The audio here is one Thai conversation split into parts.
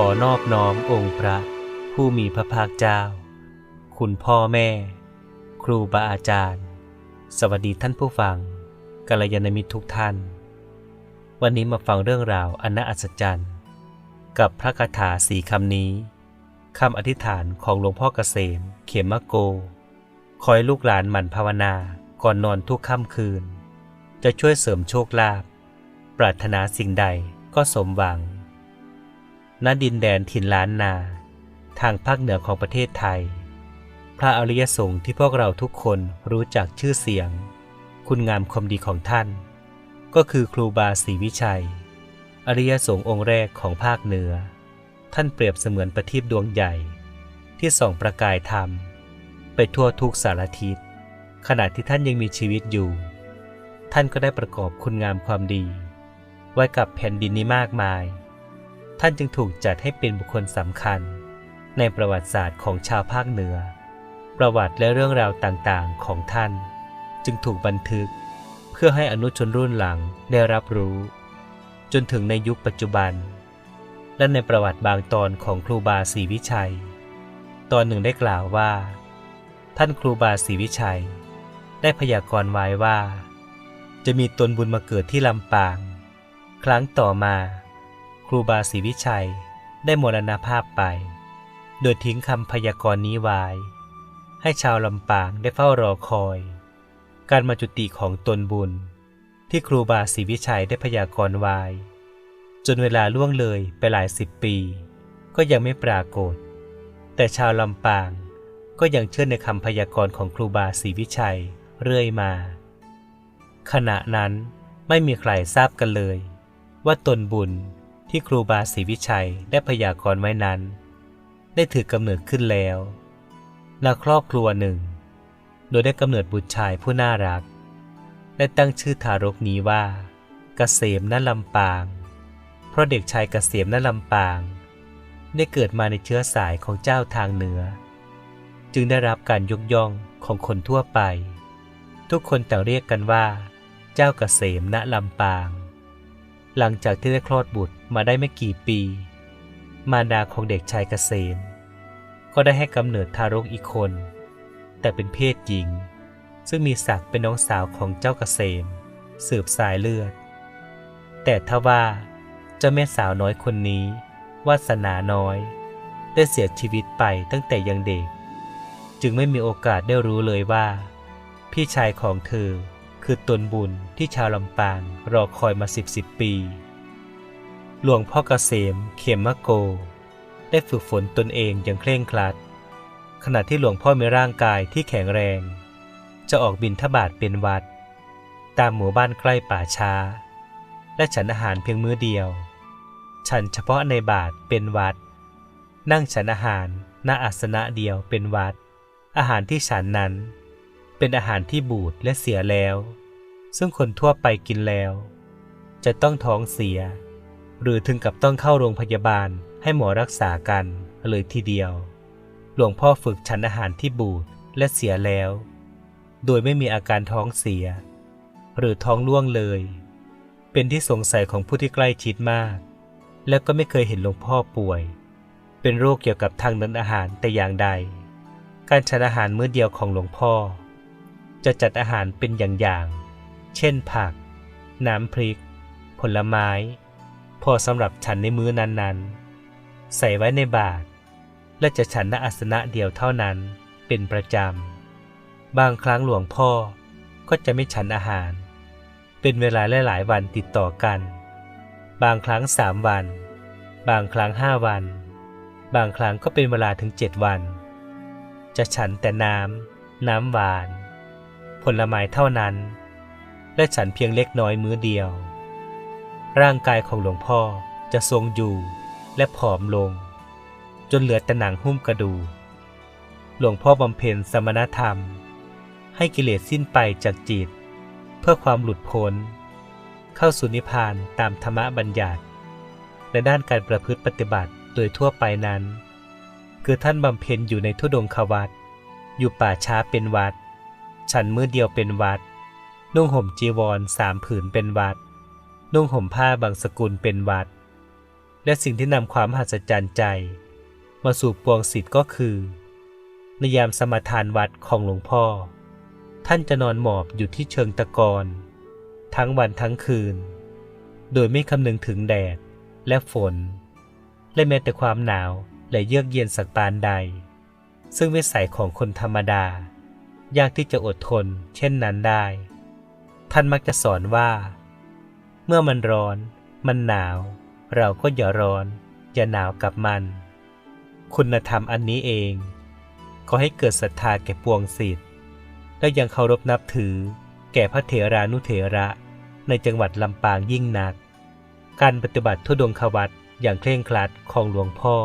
ขอนอบน้อมองค์พระ ผู้มีพระภาคเจ้า คุณพ่อแม่ ครูบาอาจารย์ สวัสดีท่านผู้ฟังกัลยาณมิตรทุกท่าน วันนี้มาฟังเรื่องราวอันน่าอัศจรรย์ กับพระคาถาสีคำนี้คำอธิษฐานของหลวงพ่อเกษม เขมโก คอยลูกหลานหมั่นภาวนาก่อนนอนทุกค่ำคืน จะช่วยเสริมโชคลาภปรารถนาสิ่งใดก็สมหวัง ณดินแดนถิ่นล้านนา ทางภาคเหนือของประเทศไทย พระอริยสงฆ์ที่พวกเราทุกคนรู้จักชื่อเสียง คุณงามความดีของท่าน ก็คือครูบาศรีวิชัย อริยสงฆ์องค์แรกของภาคเหนือ ท่านเปรียบเสมือนประทีปดวงใหญ่ ที่ส่องประกายธรรม ไปทั่วทุกสารทิศขณะที่ท่านยังมีชีวิตอยู่ ท่านก็ได้ประกอบคุณงามความดี ไว้กับแผ่นดินนี้มากมาย ท่านจึงถูกจัดให้เป็นบุคคลสำคัญ ในประวัติศาสตร์ของชาวภาคเหนือ ประวัติและเรื่องราวต่างๆของท่าน จึงถูกบันทึก เพื่อให้อนุชนรุ่นหลังได้รับรู้ จนถึงในยุคปัจจุบัน และในประวัติบางตอนของครูบาศรีวิชัย ตอนหนึ่งได้กล่าวว่า ท่านครูบาศรีวิชัย ได้พยากรณ์ไว้ว่า จะมีตนบุญมาเกิดที่ลำปาง ครั้งต่อมา ครูบาศรีวิชัยได้มรณภาพไป โดยทิ้งคำพยากรณ์นี้ไว้ ให้ชาวลำปางได้เฝ้ารอคอย การมาจุติของตนบุญ ที่ครูบาศรีวิชัยได้พยากรณ์ไว้ จนเวลาล่วงเลยไปหลายสิบปี ก็ยังไม่ปรากฏ แต่ชาวลำปางก็ยังเชื่อในคำพยากรณ์ของครูบาศรีวิชัยเรื่อยมา ขณะนั้นไม่มีใครทราบกันเลย ว่าตนบุญ ที่ครูบาศรีวิชัยได้พยากรณ์ไว้นั้น ได้ถือกำเนิดขึ้นแล้วณครอบครัวหนึ่ง โดยได้กำเนิดบุตรชายผู้น่ารัก ได้ตั้งชื่อทารกนี้ว่า เกษมนลำปาง เพราะเด็กชายเกษมนลำปาง ได้เกิดมาในเชื้อสายของเจ้าทางเหนือ จึงได้รับการยกย่องของคนทั่วไป ทุกคนต่างเรียกกันว่า เจ้าเกษมณลำปาง หลังจากที่ได้คลอดบุตรมาได้ไม่กี่ปี มารดาของเด็กชายเกษม ก็ได้ให้กำเนิดทารกอีกคน แต่เป็นเพศหญิง ซึ่งมีศักดิ์เป็นน้องสาวของเจ้าเกษม สืบสายเลือด แต่ทว่าเจ้าแม่สาวน้อยคนนี้วาสนาน้อย ได้เสียชีวิตไปตั้งแต่ยังเด็ก จึงไม่มีโอกาสได้รู้เลยว่า พี่ชายของเธอ คือตนบุญที่ชาวลำปางรอคอยมาสิบสิบปี หลวงพ่อเกษมเขมมะโก ได้ฝึกฝนตนเองอย่างเคร่งครัด ขณะที่หลวงพ่อมีร่างกายที่แข็งแรง จะออกบินทบาทเป็นวัด ตามหมู่บ้านใกล้ป่าช้า และฉันอาหารเพียงมื้อเดียว ฉันเฉพาะในบาทเป็นวัด นั่งฉันอาหารณอาสนะเดียวเป็นวัด อาหารที่ฉันนั้น เป็นอาหารที่บูดและเสียแล้ว ซึ่งคนทั่วไปกินแล้ว จะต้องท้องเสีย หรือถึงกับต้องเข้าโรงพยาบาลให้หมอรักษากันเลยทีเดียว หลวงพ่อฝึกฉันอาหารที่บูดและเสียแล้ว โดยไม่มีอาการท้องเสีย หรือท้องร่วงเลย เป็นที่สงสัยของผู้ที่ใกล้ชิดมาก และก็ไม่เคยเห็นหลวงพ่อป่วย เป็นโรคเกี่ยวกับทางเดินอาหารแต่อย่างใด การฉันอาหารมื้อเดียวของหลวงพ่อ จะจัดอาหารเป็นอย่างๆ เช่นผัก น้ำพริก ผลไม้ พอสำหรับฉันในมื้อนั้นๆ ใส่ไว้ในบาตรและจะฉันณอาสนะเดียวเท่านั้นเป็นประจำ บางครั้งหลวงพ่อก็จะไม่ฉันอาหาร เป็นเวลาหลายๆวันติดต่อกัน บางครั้งสามวัน บางครั้งห้าวัน บางครั้งก็เป็นเวลาถึงเจ็ดวัน จะฉันแต่น้ำ น้ำหวาน ผลไม้เท่านั้น และฉันเพียงเล็กน้อยมื้อเดียว ร่างกายของหลวงพ่อจะทรงอยู่และผอมลง จนเหลือแต่หนังหุ้มกระดูกหลวงพ่อบำเพ็ญสมณธรรม ให้กิเลสสิ้นไปจากจิต เพื่อความหลุดพ้น เข้าสู่นิพพานตามธรรมบัญญัติในด้านการประพฤติปฏิบัติโดยทั่วไปนั้น คือท่านบำเพ็ญอยู่ในทุดงควัตอยู่ป่าช้าเป็นวัด ฉันมือเดียวเป็นวัด นุ่งห่มจีวรสามผืนเป็นวัด นุ่งห่มผ้าบางสกุลเป็นวัด และสิ่งที่นำความหัศจรรย์ใจ มาสู่ปวงสิทธิ์ก็คือในยามสมทานวัดของหลวงพ่อ ท่านจะนอนหมอบอยู่ที่เชิงตะกอนทั้งวันทั้งคืน โดยไม่คำนึงถึงแดดและฝน และแม้แต่ความหนาวและเยือกเย็นสักปานใด ซึ่งวิสัยของคนธรรมดา ยากที่จะอดทน เช่นนั้นได้ ท่านมักจะสอนว่า เมื่อมันร้อน มันหนาว เราก็อย่าร้อน อย่าหนาวกับมัน คุณธรรมอันนี้เองก็ให้เกิดศรัทธาแก่ปวงสิทธิ์และยังเคารพนับถือ แก่พระเถรานุเถระ ในจังหวัดลำปางยิ่งนัก การปฏิบัติทุดงควัตอย่างเคร่งครัดของหลวงพ่อ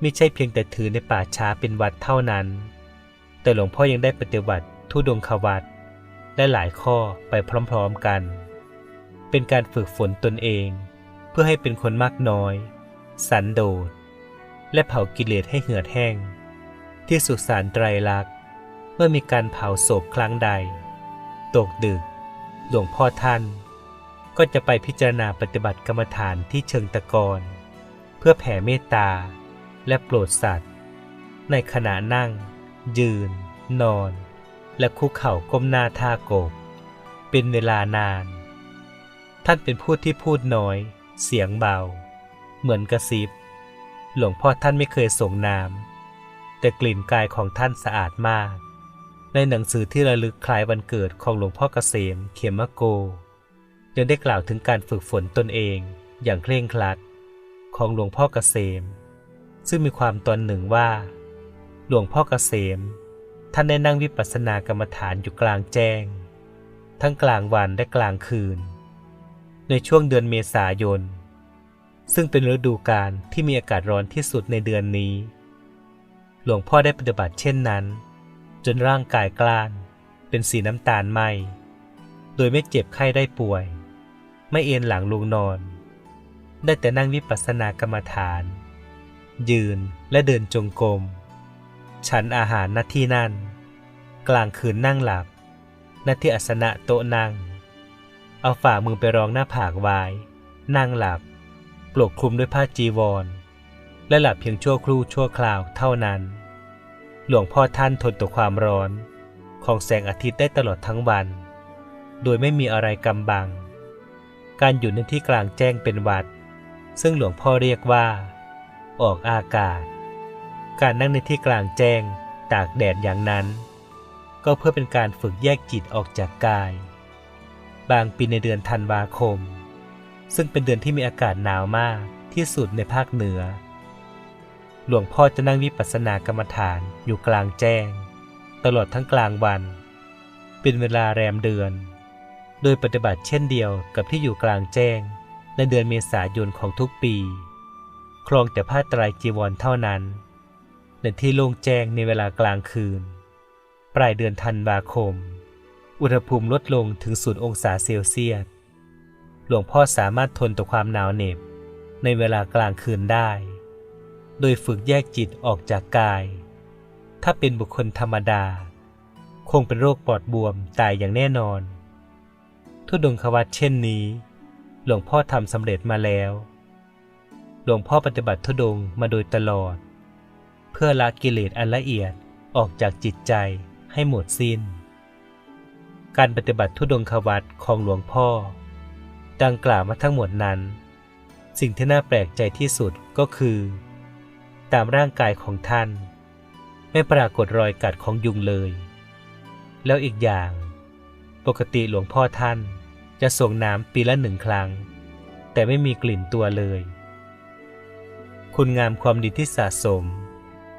ไม่ใช่เพียงแต่ถือในป่าช้าเป็นวัดเท่านั้น แต่หลวงพ่อยังได้ปฏิบัติทุดงควัตและหลายข้อไปพร้อมๆกัน เป็นการฝึกฝนตนเอง เพื่อให้เป็นคนมากน้อย สันโดษ และเผากิเลสให้เหือดแห้ง ที่สุสานไตรลักษณ์ เมื่อมีการเผาศพครั้งใด ตกดึก หลวงพ่อท่าน ก็จะไปพิจารณาปฏิบัติกรรมฐานที่เชิงตะกอนเพื่อแผ่เมตตาและโปรดสัตว์ ในขณะนั่ง ยืน นอน และคุกเข่าก้มหน้าท่าโกบ เป็นเวลานาน ท่านเป็นผู้ที่พูดน้อย เสียงเบา เหมือนกระซิบ หลวงพ่อท่านไม่เคยส่งน้ำแต่กลิ่นกายของท่านสะอาดมาก ในหนังสือที่ระลึกคล้ายวันเกิดของหลวงพ่อเกษมเขมโก ยังได้กล่าวถึงการฝึกฝนตนเองอย่างเคร่งครัดของหลวงพ่อเกษม ซึ่งมีความตอนหนึ่งว่า หลวงพ่อเกษม ท่านได้นั่งวิปัสสนากรรมฐานอยู่กลางแจ้ง ทั้งกลางวันและกลางคืน ในช่วงเดือนเมษายน ซึ่งเป็นฤดูกาลที่มีอากาศร้อนที่สุดในเดือนนี้ หลวงพ่อได้ปฏิบัติเช่นนั้น จนร่างกายกล้านเป็นสีน้ำตาลไหมโดยไม่เจ็บไข้ได้ป่วย ไม่เอนหลังลงนอน ได้แต่นั่งวิปัสสนากรรมฐาน ยืนและเดินจงกรม ฉันอาหารณที่นั่น กลางคืนนั่งหลับณที่อัสนะโต๊ะนั่ง เอาฝ่ามือไปรองหน้าผากไว้ นั่งหลับ ปลกคลุมด้วยผ้าจีวร และหลับเพียงชั่วครู่ชั่วคราวเท่านั้น หลวงพ่อท่านทนต่อความร้อน ของแสงอาทิตย์ได้ตลอดทั้งวัน โดยไม่มีอะไรกำบัง การอยู่ในที่กลางแจ้งเป็นวัด ซึ่งหลวงพ่อเรียกว่า ออกอากาศ การนั่งในที่กลางแจ้ง ตากแดดอย่างนั้น ก็เพื่อเป็นการฝึกแยกจิตออกจากกาย บางปีในเดือนธันวาคม ซึ่งเป็นเดือนที่มีอากาศหนาวมากที่สุดในภาคเหนือ หลวงพ่อจะนั่งวิปัสสนากรรมฐานอยู่กลางแจ้ง ตลอดทั้งกลางวัน เป็นเวลาแรมเดือน โดยปฏิบัติเช่นเดียวกับที่อยู่กลางแจ้ง ในเดือนเมษายนของทุกปี ครองแต่ผ้าไตรจีวรเท่านั้น ในที่โล่งแจ้งในเวลากลางคืน ปลายเดือนธันวาคม อุณหภูมิลดลงถึงศูนย์องศาเซลเซียส หลวงพ่อสามารถทนต่อความหนาวเหน็บในเวลากลางคืนได้ โดยฝึกแยกจิตออกจากกาย ถ้าเป็นบุคคลธรรมดา คงเป็นโรคปอดบวมตายอย่างแน่นอน ทุดงควัตเช่นนี้ หลวงพ่อทำสำเร็จมาแล้ว หลวงพ่อปฏิบัติทุดงมาโดยตลอด เพื่อละกิเลสอันละเอียดออกจากจิตใจให้หมดสิน้น การปฏิบัติทุดงควัตของหลวงพ่อ ดังกล่าวมาทั้งหมดนั้น สิ่งที่น่าแปลกใจที่สุดก็คือ ตามร่างกายของท่าน ไม่ปรากฏรอยกัดของยุงเลย แล้วอีกอย่าง ปกติหลวงพ่อท่านจะส่งน้ำปีละหนึ่งครั้ง แต่ไม่มีกลิ่นตัวเลย คุณงามความดีที่สะสม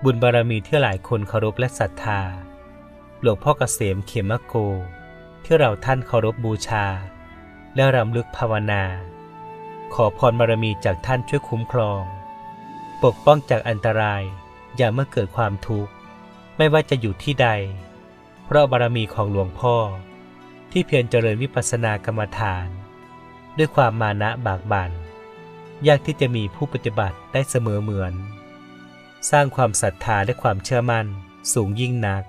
บุญบารมีที่หลายคนเคารพและศรัทธา หลวงพ่อเกษมเขมโก ที่เราท่านเคารพบูชา และรำลึกภาวนา ขอพรบารมีจากท่านช่วยคุ้มครอง ปกป้องจากอันตรายอย่าเมื่อเกิดความทุกข์ ไม่ว่าจะอยู่ที่ใด เพราะบารมีของหลวงพ่อ ที่เพียรเจริญวิปัสสนากรรมฐาน ด้วยความมานะบากบัน่นยากที่จะมีผู้ปฏิบัติได้เสมอเหมือน สร้างความศรัทธาและความเชื่อมั่นสูงยิ่งนัก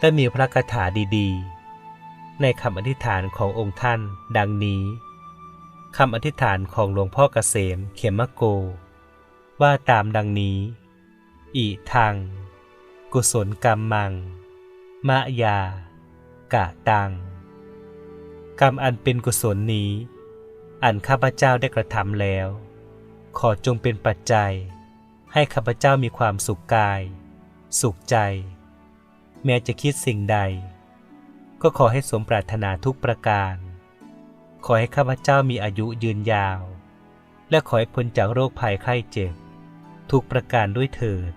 และมีพระคาถาดีๆ ในคำอธิษฐานขององค์ท่านดังนี้คำอธิษฐานของหลวงพ่อเกษมเขมโก ว่าตามดังนี้ อิทัง กุศลกรรมมัง มะยา กะตัง กรรมอันเป็นกุศลนี้ อันข้าพเจ้าได้กระทำแล้ว ขอจงเป็นปัจจัย ให้ข้าพเจ้ามีความสุขกาย สุขใจ แม้จะคิดสิ่งใด ก็ขอให้สมปรารถนาทุกประการ ขอให้ข้าพเจ้ามีอายุยืนยาว และขอให้พ้นจากโรคภัยไข้เจ็บ ทุกประการด้วยเถิด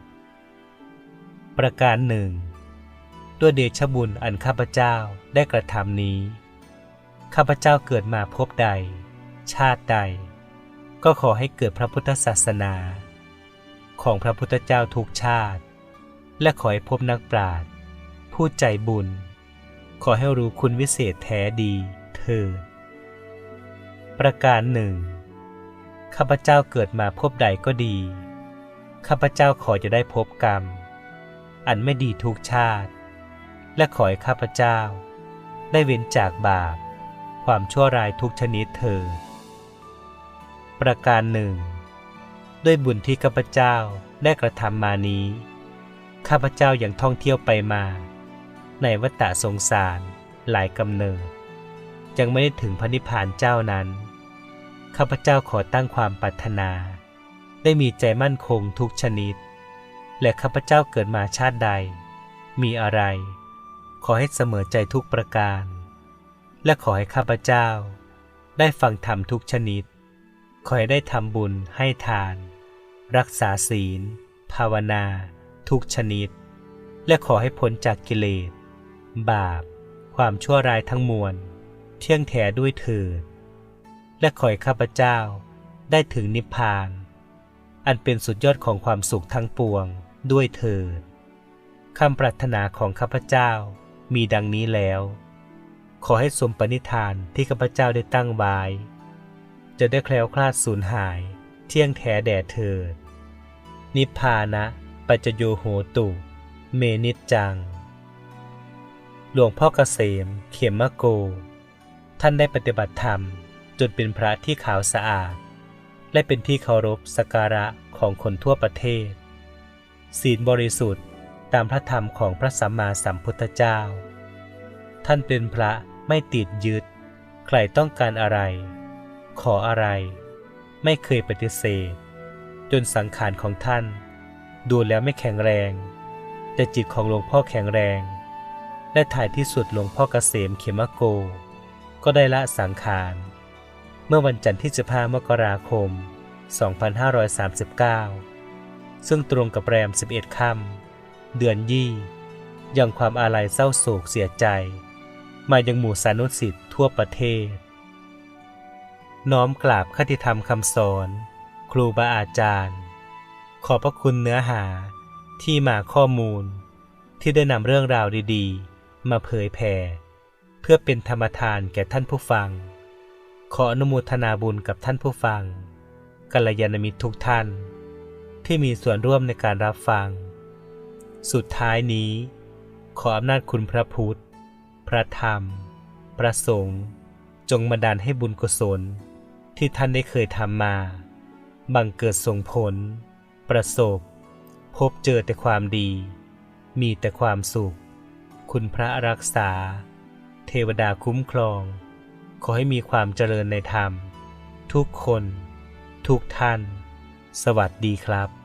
ประการหนึ่งด้วยเดชบุญอันข้าพเจ้าได้กระทำนี้ ข้าพเจ้าเกิดมาพบใด ชาติใด ก็ขอให้เกิดพระพุทธศาสนา ของพระพุทธเจ้าทุกชาติ และขอให้พบนักปราชญ์ผู้ใจบุญ ขอให้รู้คุณวิเศษแท้ดีเถิดประการหนึ่งข้าพเจ้าเกิดมาพบใดก็ดี ข้าพเจ้าขอจะได้พบกรรม อันไม่ดีทุกชาติ และขอให้ข้าพเจ้า ได้เว้นจากบาป ความชั่วร้ายทุกชนิดเถิดประการหนึ่ง ด้วยบุญที่ข้าพเจ้าได้กระทำมานี้ ข้าพเจ้าอยัางท่องเที่ยวไปมา ในวัฏฏะสงสารหลายกำเนิดยังไม่ได้ถึงพระนิพพานเจ้านั้น ข้าพเจ้าขอตั้งความปรารถนา ได้มีใจมั่นคงทุกชนิด และข้าพเจ้าเกิดมาชาติใด มีอะไร ขอให้เสมอใจทุกประการ และขอให้ข้าพเจ้า ได้ฟังธรรมทุกชนิด ขอให้ได้ทำบุญให้ทาน รักษาศีล ภาวนา ทุกชนิด และขอให้พ้นจากกิเลส บาป ความชั่วร้ายทั้งมวล เที่ยงแท้ด้วยเถิดและขอให้ข้าพเจ้าได้ถึงนิพพาน อันเป็นสุดยอดของความสุขทั้งปวงด้วยเถิดคำปรารถนาของข้าพเจ้ามีดังนี้แล้ว ขอให้สมปณิธานที่ข้าพเจ้าได้ตั้งไว้จะได้แคล้วคลาดสูญหายเที่ยงแท้แด่เถิด นิพพานะปัจจโยโหตุ เมนิจจัง หลวงพ่อเกษม เขมมะโก ท่านได้ปฏิบัติธรรมจนเป็นพระที่ขาวสะอาด และเป็นที่เคารพสักการะของคนทั่วประเทศ ศีลบริสุทธิ์ตามพระธรรมของพระสัมมาสัมพุทธเจ้า ท่านเป็นพระไม่ติดยึด ใครต้องการอะไร ขออะไร ไม่เคยปฏิเสธ จนสังขารของท่าน ดูแล้วไม่แข็งแรง แต่จิตของหลวงพ่อแข็งแรง และถ่ายที่สุดหลวงพ่อเกษมเขมโก ก็ได้ละสังขาร เมื่อวันจันทร์ที่ 15 มกราคม 2539 ซึ่งตรงกับแรม 11 ค่ำเดือนยี่ยังความอาลัยเศร้าโศกเสียใจ มายังหมู่สานุสิทธิ์ทั่วประเทศ น้อมกราบคติธรรมคำสอน ครูบาอาจารย์ ขอบพระคุณเนื้อหาที่มาข้อมูล ที่ได้นำเรื่องราวดีๆ มาเผยแผ่ เพื่อเป็นธรรมทานแก่ท่านผู้ฟัง ขออนุโมทนาบุญกับท่านผู้ฟังกัลยาณมิตรทุกท่าน ที่มีส่วนร่วมในการรับฟัง สุดท้ายนี้ ขออำนาจคุณพระพุทธ พระธรรมพระสงฆ์จงบันดาลให้บุญกุศล ที่ท่านได้เคยทำมา บังเกิดส่งผล ประสบ พบเจอแต่ความดี มีแต่ความสุข คุณพระรักษา เทวดาคุ้มครอง ขอให้มีความเจริญในธรรม ทุกคน ทุกท่าน สวัสดีครับ